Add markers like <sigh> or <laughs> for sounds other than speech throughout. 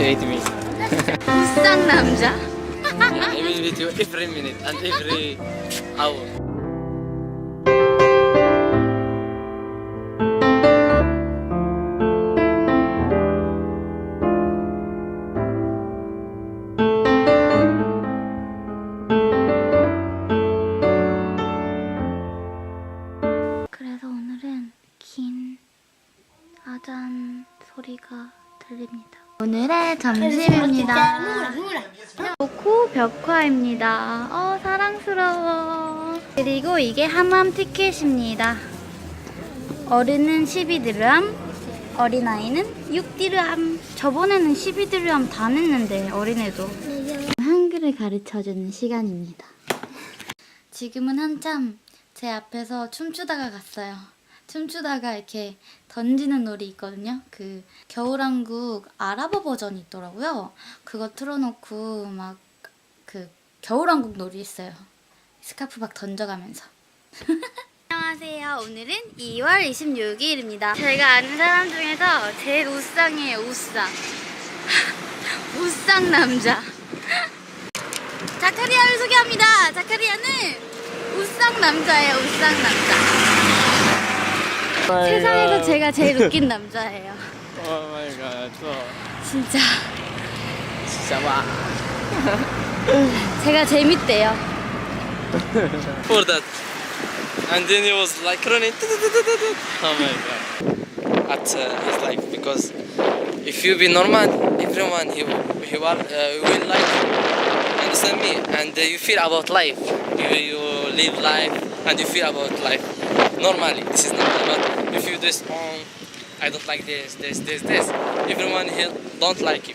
to me. Stand, Namja. I will eat you every minute and every hour. 점심입니다. 코 벽화입니다. 어, 사랑스러워. 그리고 이게 하맘 티켓입니다. 어른은 12드람, 어린아이는 6드람. 저번에는 12드람 다 냈는데, 어린애도. 한글을 가르쳐주는 시간입니다. 지금은 한참 제 앞에서 춤추다가 갔어요. 춤추다가 이렇게 던지는 놀이 있거든요. 그 겨울왕국 아랍어 버전이 있더라고요. 그거 틀어놓고 막 그 겨울왕국 놀이 했어요. 스카프 막 던져가면서. <laughs> 안녕하세요. 오늘은 2월 26일입니다. 제가 아는 사람 중에서 제일 우상이에요. 우상. <laughs> 우상 남자. 자카리아를 소개합니다. 자카리아는 우상 남자예요. 우상 남자. 세상에서 제가 제일 웃긴 남자예요. <laughs> Oh my god. Oh, 진짜 진짜 와. <laughs> 제가 재밌대요. <laughs> For that. And then he was like running. Oh my god. At uh, his life because if you be normal, everyone he he will uh, will like understand me and uh, you feel about life. You, you live life and you feel about life. Normally, this is normal. But if you this um, I don't like this, this, this, this. Everyone here don't like you.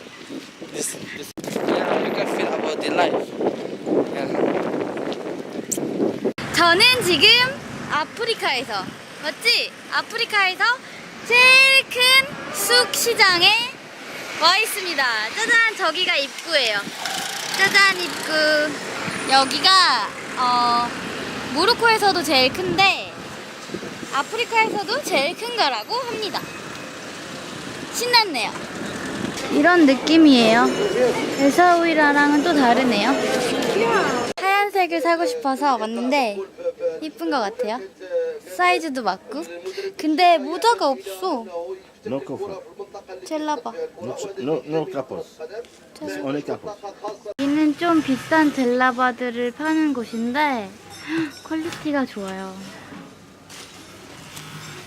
This, this. Yeah, you can feel about the life. Yeah. 저는 지금 아프리카에서 맞지? 아프리카에서 제일 큰 쑥 시장에 와 있습니다. 짜잔 저기가 입구예요. 짜잔 입구. 여기가 어, 모로코에서도 제일 큰데 아프리카에서도 제일 큰 거라고 합니다. 신났네요. 이런 느낌이에요. 에사우이라랑은 또 다르네요. 하얀색을 사고 싶어서 왔는데 이쁜 것 같아요. 사이즈도 맞고. 근데 모자가 없어. No cover. 젤라봐. No, no, no capos. Only capos. 여기는 좀 비싼 젤라바들을 파는 곳인데 퀄리티가 좋아요.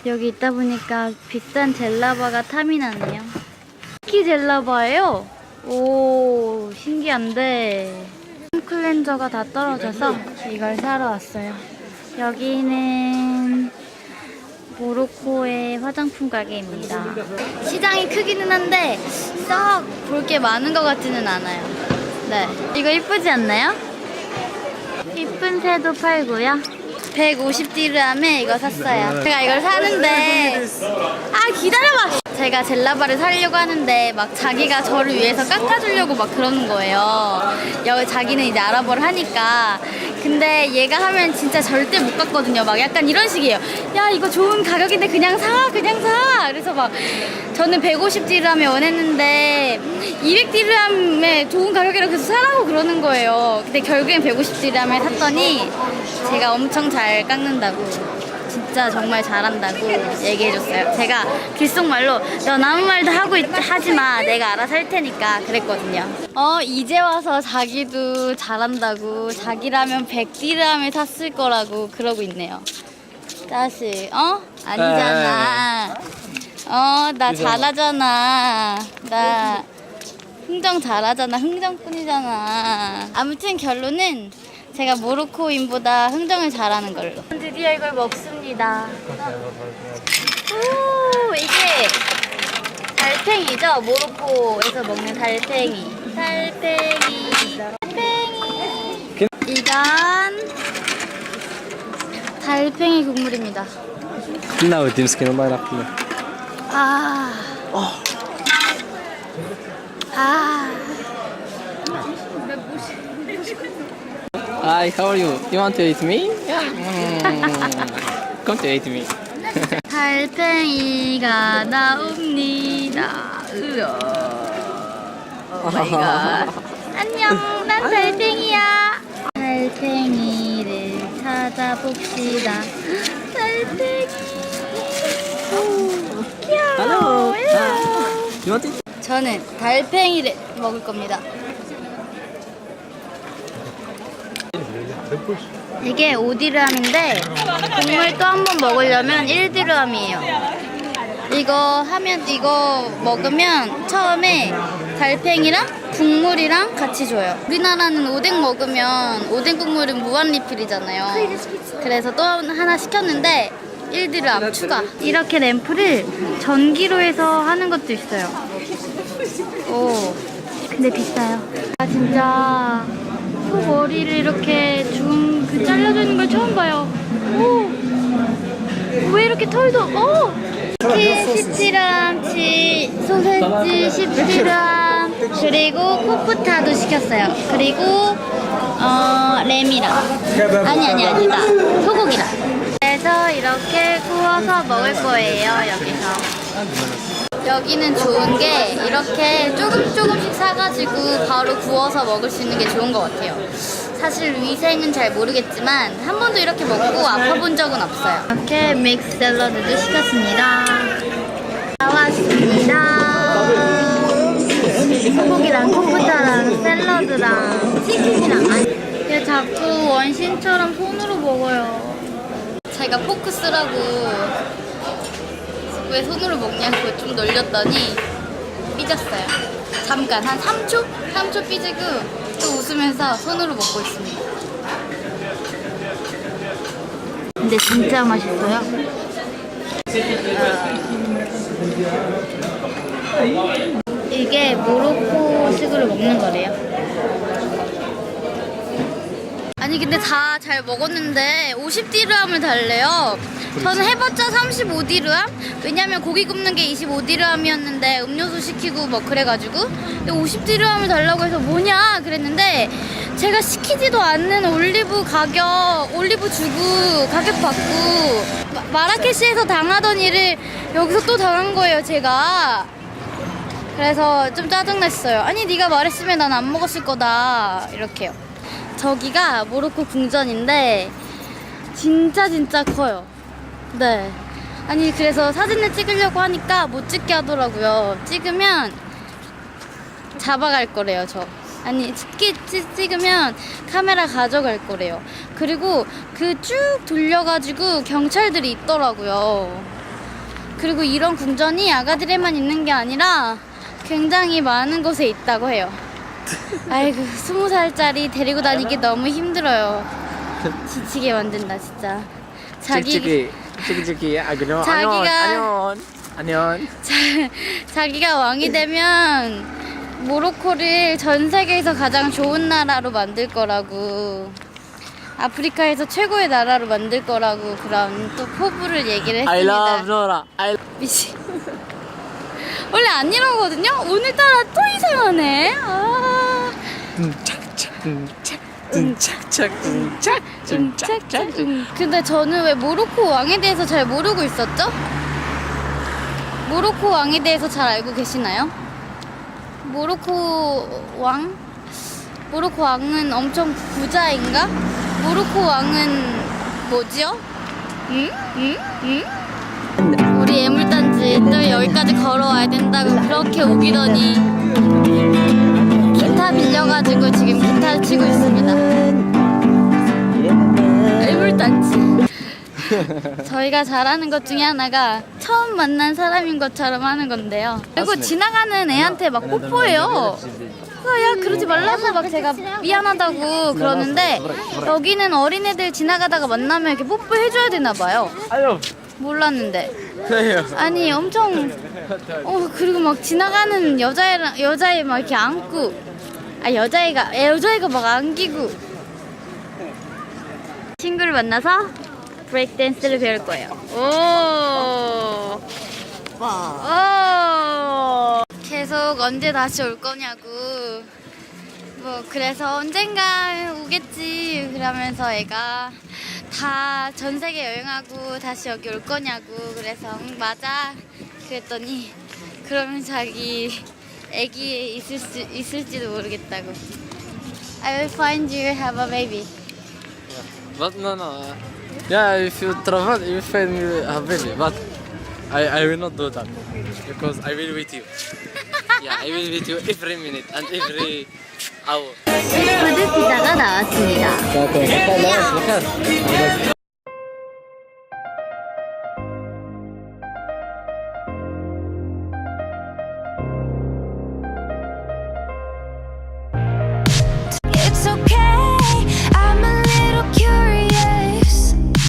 여기 있다 보니까 비싼 젤라바가 탐이 나네요. 키 젤라바예요. 오 신기한데 클렌저가 다 떨어져서 이걸 사러 왔어요. 여기는 모로코의 화장품 가게입니다. 시장이 크기는 한데 썩 볼 게 많은 것 같지는 않아요. 네. 이거 이쁘지 않나요? 이쁜 새도 팔고요. 150디르함에 이거 샀어요. 제가 이걸 사는데 아 기다려봐. 제가 젤라바를 사려고 하는데 막 자기가 저를 위해서 깎아주려고 막 그러는 거예요. 여 자기는 이제 아랍어를 하니까. 근데 얘가 하면 진짜 절대 못 깎거든요. 막 약간 이런 식이에요. 야 이거 좋은 가격인데 그냥 사, 그냥 사. 그래서 막 저는 150디르함에 원했는데 200디르함에 좋은 가격이라고 해서 사라고 그러는 거예요. 근데 결국엔 150디르함에 샀더니 제가 엄청 잘 깎는다고. 진짜 정말 잘한다고 얘기해줬어요. 제가 귓속말로 넌 아무 말도 하고 있, 하지 마. 내가 알아서 할 테니까 그랬거든요. 어 이제 와서 자기도 잘한다고 자기라면 100디르함에 샀을 거라고 그러고 있네요. 다시 어 아니잖아. 어 나 잘하잖아. 나 흥정 잘하잖아. 흥정꾼이잖아. 아무튼 결론은 제가 모로코인보다 흥정을 잘하는 걸로. 드디어 이걸 먹습니다. 오, 이게 달팽이죠? 모로코에서 먹는 달팽이. 달팽이. 달팽이. 이건 달팽이 국물입니다. Het is misschien maar achter. 아. 아. Hi, how are you? You want to eat me? Yeah. Mm. Come to eat me. 달팽이가 나옵니다. 마이 갓. 안녕, 난 달팽이야. 달팽이를 찾아봅시다. 달팽이. 오, 귀여워. You want it? 저는 달팽이를 먹을 겁니다. 이게 5디르함인데 국물 또 한 번 먹으려면 1디르함이에요. 이거 하면 이거 먹으면 처음에 달팽이랑 국물이랑 같이 줘요. 우리나라는 오뎅 먹으면 오뎅 국물은 무한 리필이잖아요. 그래서 또 하나 시켰는데 1디르함 추가. 이렇게 램프를 전기로 해서 하는 것도 있어요. 오, 근데 비싸요. 아 진짜 소 머리를 이렇게 중 그 잘라주는 걸 처음 봐요. 오, 왜 이렇게 털도? 오, 치 17람, 치 소세지 17람, 그리고 코프타도 시켰어요. 그리고 어 레미랑 아니 아니 아니다 소고기랑. 그래서 이렇게 구워서 먹을 거예요 여기서. 여기는 좋은 게 이렇게 조금 조금씩 사가지고 바로 구워서 먹을 수 있는 게 좋은 것 같아요. 사실 위생은 잘 모르겠지만 한 번도 이렇게 먹고 아파본 적은 없어요. 이렇게 믹스 샐러드도 시켰습니다. 나왔습니다. 소고기랑 코프타랑 샐러드랑 치킨이랑 아니 얘 자꾸 원신처럼 손으로 먹어요. 자기가 포크 쓰라고 왜 손으로 먹냐고 좀 놀렸더니 삐졌어요. 잠깐 한 3초? 3초 삐지고 또 웃으면서 손으로 먹고 있습니다. 근데 진짜 맛있어요. 이게 모로코식으로 먹는 거래요. 근데 다 잘 먹었는데 50디르함을 달래요. 저는 해봤자 35디르함? 왜냐면 고기 굽는 게 25디르함이었는데 음료수 시키고 뭐 그래가지고 근데 50디르함을 달라고 해서 뭐냐 그랬는데 제가 시키지도 않는 올리브 가격 올리브 주고 가격 받고 마- 마라케시에서 당하던 일을 여기서 또 당한 거예요 제가 그래서 좀 짜증났어요. 아니 네가 말했으면 난 안 먹었을 거다 이렇게요. 저기가 모로코 궁전인데 진짜 진짜 커요. 네. 아니 그래서 사진을 찍으려고 하니까 못 찍게 하더라고요. 찍으면 잡아갈 거래요 저. 아니 찍기 찍- 찍으면 카메라 가져갈 거래요. 그리고 그 쭉 돌려가지고 경찰들이 있더라고요. 그리고 이런 궁전이 아가들에만 있는 게 아니라 굉장히 많은 곳에 있다고 해요. <laughs> 아이고 스무 살짜리 데리고 다니기 너무 힘들어요. 지치게 만든다 진짜. 자기 찍찍이 찍찍이 아 그냥 자기가- 안녕 안녕 자, 자기가 왕이 되면 모로코를 전 세계에서 가장 좋은 나라로 만들 거라고. 아프리카에서 최고의 나라로 만들 거라고 그런 또 포부를 얘기를 했습니다. I love Nora I 미친. 원래 안 이러거든요? 오늘따라 또 이상하네. 아. 짝짝 짝짝 짝짝 짝짝 짝짝 음, 근데 저는 왜 모로코 왕에 대해서 잘 모르고 있었죠? 모로코 왕에 대해서 잘 알고 계시나요? 모로코 왕? 모로코 왕은 엄청 부자인가? 모로코 왕은 뭐지요? 응? 응? 응? 우리 애물단지 또 여기까지 걸어와야 된다고 그렇게 우기더니 기타 빌려가지고 지금 기타를 치고 있습니다. 애물단지. 저희가 잘하는 것 중에 하나가 처음 만난 사람인 것처럼 하는 건데요. 그리고 지나가는 애한테 막 뽀뽀해요. 아, 야 그러지 말라고 막 제가 미안하다고 그러는데 여기는 어린애들 지나가다가 만나면 이렇게 뽀뽀해줘야 되나 봐요. 몰랐는데. 아니 엄청 어 그리고 막 지나가는 여자애랑 여자애 막 이렇게 안고 아 여자애가 애, 여자애가 막 안기고 친구를 만나서 브레이크 댄스를 배울 거예요. 오. 오. 계속 언제 다시 올 거냐고. 뭐 그래서 언젠가 오겠지 그러면서 애가 다 전 세계 여행하고 다시 여기 올 거냐고 그래서 응, 맞아 그랬더니 그러면 자기 애기 있을 수 있을지도 모르겠다고. I will find you have a baby. But no, no. uh, yeah, if you travel, you find me a baby. But I, I will not do that because I will with you. yeah, I will with you every minute and every hour. 푸드 피자가 나왔습니다.